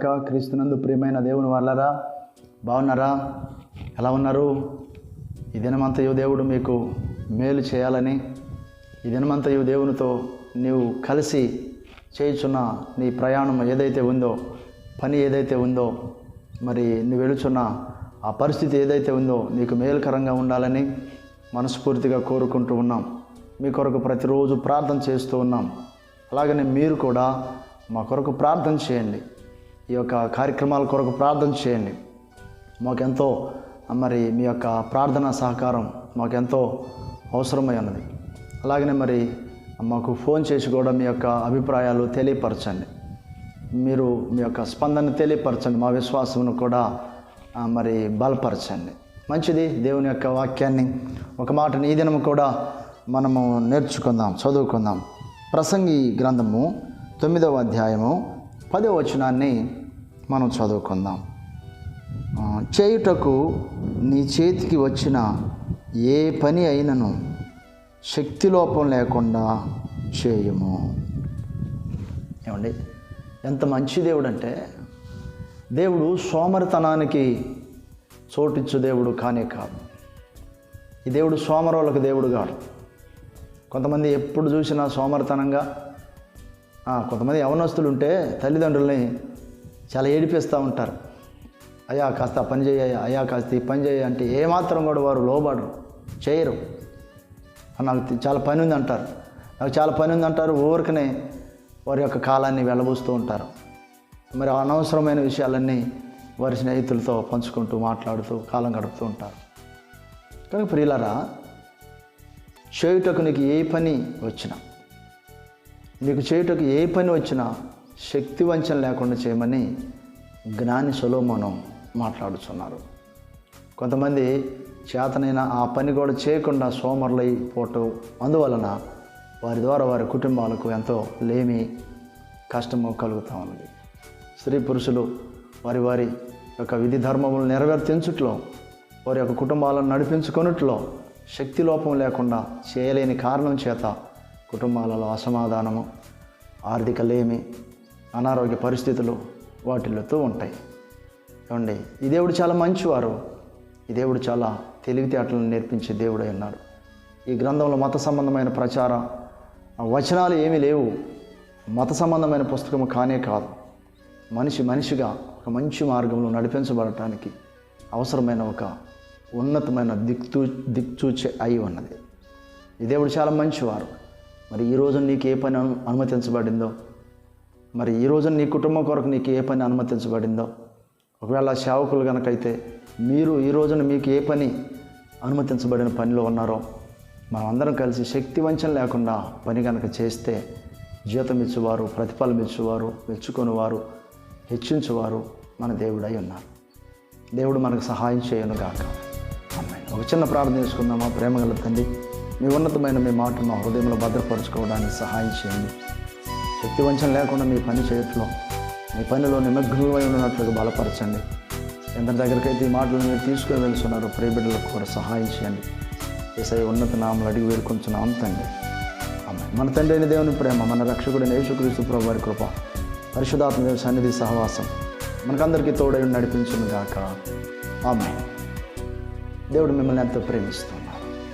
క్రీస్తునందు ప్రియమైన దేవుని వాళ్ళరా బాగున్నారా? ఎలా ఉన్నారు? ఈ దినమంతయు దేవుడు మీకు మేలు చేయాలని ఈ దినమంతయు దేవునితో నీవు కలిసి చేయుచున్న నీ ప్రయాణం ఏదైతే ఉందో పని ఏదైతే ఉందో మరి నువ్వు వెళుచున్న ఆ పరిస్థితి ఏదైతే ఉందో నీకు మేలుకరంగా ఉండాలని మనస్ఫూర్తిగా కోరుకుంటూ ఉన్నాం. మీ కొరకు ప్రతిరోజు ప్రార్థన చేస్తూ ఉన్నాం. అలాగనే మీరు కూడా మా కొరకు ప్రార్థన చేయండి. ఈ యొక్క కార్యక్రమాల కొరకు ప్రార్థన చేయండి. మాకెంతో మరి మీ యొక్క ప్రార్థన సహకారం మాకెంతో అవసరమై ఉన్నది. అలాగనే మరి మాకు ఫోన్ చేసి కూడా మీ యొక్క అభిప్రాయాలు తెలియపరచండి. మీరు మీ యొక్క స్పందన తెలియపరచండి. మా విశ్వాసమును కూడా మరి బలపరచండి. మంచిది దేవుని యొక్క వాక్యాన్ని. ఒక మాట ఈ దినము కూడా మనము నేర్చుకుందాం చదువుకుందాం. ప్రసంగి గ్రంథము తొమ్మిదవ అధ్యాయము పదవ వచనాన్ని మనం చదువుకుందాం. చేయుటకు నీ చేతికి వచ్చిన ఏ పని అయినను శక్తి లోపం లేకుండా చేయము. ఏమండి? ఎంత మంచి దేవుడు అంటే దేవుడు సోమరితనానికి చోటిచ్చు దేవుడు కానే కాదు. ఈ దేవుడు సోమరులకు దేవుడు కాడు. కొంతమంది ఎప్పుడు చూసినా సోమరితనంగా కొంతమంది యవనస్తులు ఉంటే తల్లిదండ్రుల్ని చాలా ఏడిపిస్తూ ఉంటారు. అయ్యా కాస్త పని చేయ అయ్యా కాస్త ఈ పని చేయ అంటే ఏమాత్రం కూడా వారు లోబడరు చేయరు. నాకు చాలా పని ఉంది అంటారు. నాకు చాలా పని ఉంది అంటారు. ఊరికనే వారి యొక్క కాలాన్ని వెళ్ళబూస్తూ ఉంటారు. మరి అనవసరమైన విషయాలన్నీ వారి స్నేహితులతో పంచుకుంటూ మాట్లాడుతూ కాలం గడుపుతూ ఉంటారు. కానీ ప్రియులరా చేయుటకు నీకు ఏ పని వచ్చినా నీకు చేయుటకు ఏ పని వచ్చినా శక్తి వంచన లేకుండా చేయమని జ్ఞాని సులోమనం మాట్లాడుచున్నారు. కొంతమంది చేతనైన ఆ పని కూడా చేయకుండా సోమరులై పోవటం అందువలన వారి ద్వారా వారి కుటుంబాలకు ఎంతో లేమి కష్టము కలుగుతూ ఉన్నది. స్త్రీ పురుషులు వారి వారి యొక్క విధి ధర్మములు నెరవేర్తించుట్లో వారి యొక్క కుటుంబాలను నడిపించుకొనుట్లో శక్తి లోపం లేకుండా చేయలేని కారణం చేత కుటుంబాలలో అసమాధానము ఆర్థిక లేమి అనారోగ్య పరిస్థితులు వాటిల్లుతూ ఉంటాయి. ఏమండి? ఈ దేవుడు చాలా మంచివారు. ఈ దేవుడు చాలా తెలివితేటలను నేర్పించే దేవుడై ఉన్నాడు. ఈ గ్రంథంలో మత సంబంధమైన ప్రచార వచనాలు ఏమీ లేవు. మత సంబంధమైన పుస్తకము కానే కాదు. మనిషి మనిషిగా ఒక మంచి మార్గంలో నడిపించబడటానికి అవసరమైన ఒక ఉన్నతమైన దిక్తూ దిక్చూచే అయి ఉన్నది. ఈ దేవుడు చాలా మంచివారు. మరి ఈ రోజు నీకు ఏ పని అను- అనుమతించబడిందో మరి ఈ రోజున నీ కుటుంబం కొరకు నీకు ఏ పని అనుమతించబడిందో? ఒకవేళ సేవకులు కనుకైతే మీరు ఈ రోజున మీకు ఏ పని అనుమతించబడిన పనిలో ఉన్నారో మనమందరం కలిసి శక్తి వంచన లేకుండా పని కనుక చేస్తే జీతం ఇచ్చేవారు ప్రతిఫలం ఇచ్చేవారు మెచ్చుకునేవారు హెచ్చించువారు మన దేవుడై ఉన్నారు. దేవుడు మనకు సహాయం చేయను గాక. ఒక చిన్న ప్రార్థన చేసుకుందామా? ప్రేమగల తండ్రి మీ ఉన్నతమైన మీ మాట మా హృదయంలో భద్రపరచుకోవడానికి సహాయం చేయండి. శక్తి వంచన లేకుండా మీ పని చేయట్లో మీ పనిలో నిమగ్నమై ఉన్నట్లుగా బలపరచండి. ఎందరి దగ్గరకైతే ఈ మాటలు మీరు తీసుకుని వెళ్తున్నారో ప్రియబిడ్డలకు కూడా సహాయం చేయండి. ఏసై ఉన్నత నామలు అడిగి వేడుకొంచున్నాం తండ్రి. మన తండ్రి అయిన దేవుని ప్రేమ మన రక్షకుడైన యేసుక్రీస్తు ప్రభు వారి కృప పరిశుధాత్మ దేవ సన్నిధి సహవాసం మనకందరికీ తోడై నడిపించును గాక ఆమె దేవుడు మిమ్మల్ని ఎంతో ప్రేమిస్తుంది